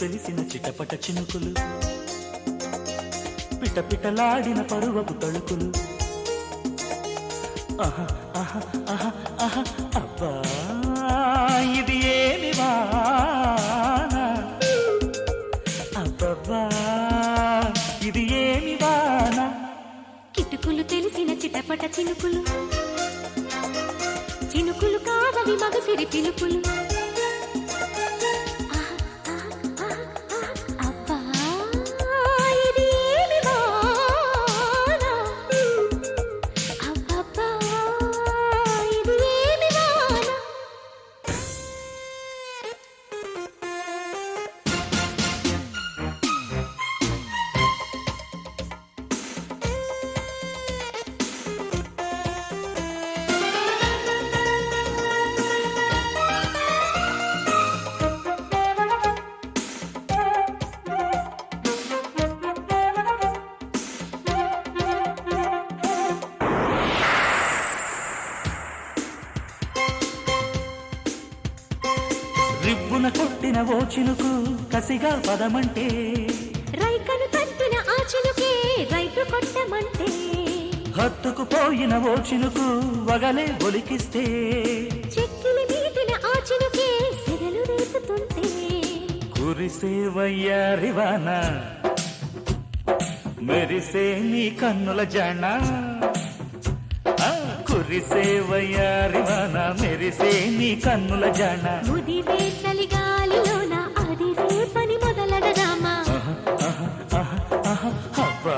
తెలిసిన చిటపట చినుకులు. పిటపిటలాడిన పరువపు తళుకులు. ఆహా ఆహా ఆహా ఆహా అబ్బా ఇది ఏమి వాన? అబ్బబ్బా ఇది ఏమి వాన? కిటుకులు తెలిసిన చిటపట చినుకులు. చినుకులు కావవి మగసిరి పిలుపులు. రిబ్బున కొట్టిన ఓ చినుకు కసిగా పదమంటే. రైకను తట్టిన ఆ చినుకే రైతు కొట్టమంటే. హత్తుకు పోయిన ఓ చినుకు వగలే ఒలికిస్తే. చెక్కిలి మీటిన ఆ చినుకే సెగలు రేపుతుంటే. కురిసే వయ్యారివాన మెరిసే నీ కన్నుల జన. మెరిసే నీ కన్నుల జన. ముదిరే చలిగాలిలోన అదిరే పని మొదలడదామా? అబ్బా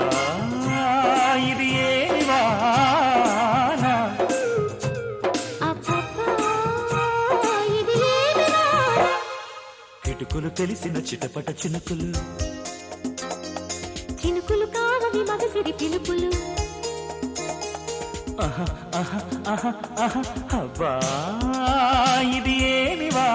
ఇది ఏమి వాన? అబ్బబ్బా, ఇది ఏమి వాన? కిటుకులు తెలిసిన చిటపట చినుకులు. చినుకులు కావవి మగసిరి పిలుపులు. అబ్బా ఇది ఏమివా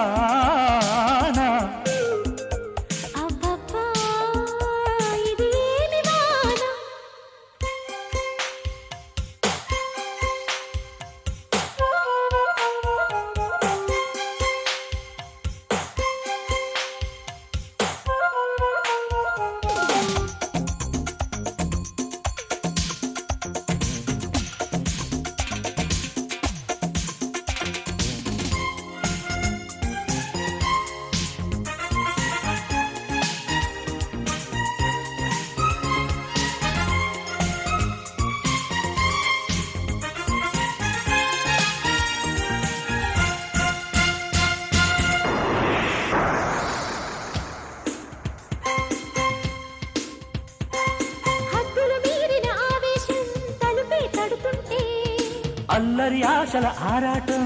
అల్లరి ఆశల ఆరాటం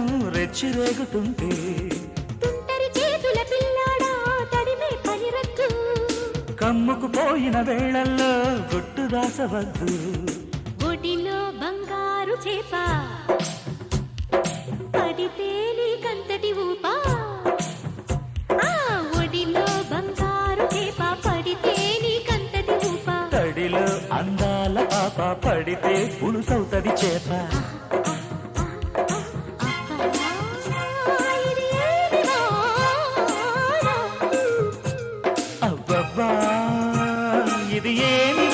తడిమే పనిరద్దు కమ్ముకు పోయిన వేళల్లో గుట్టు దాసవద్దు ఒడిలో బంగారు చేప. పడితే నీకంతటి ఊపా. ఆ ఒడిలో బంగారు చేప పడితే నీకంతటి ఊపా. తడిలో అందాల పాప పడితే పులుసవుతది చేప. వాన? అబ్బబ్బా ఇది ఏమి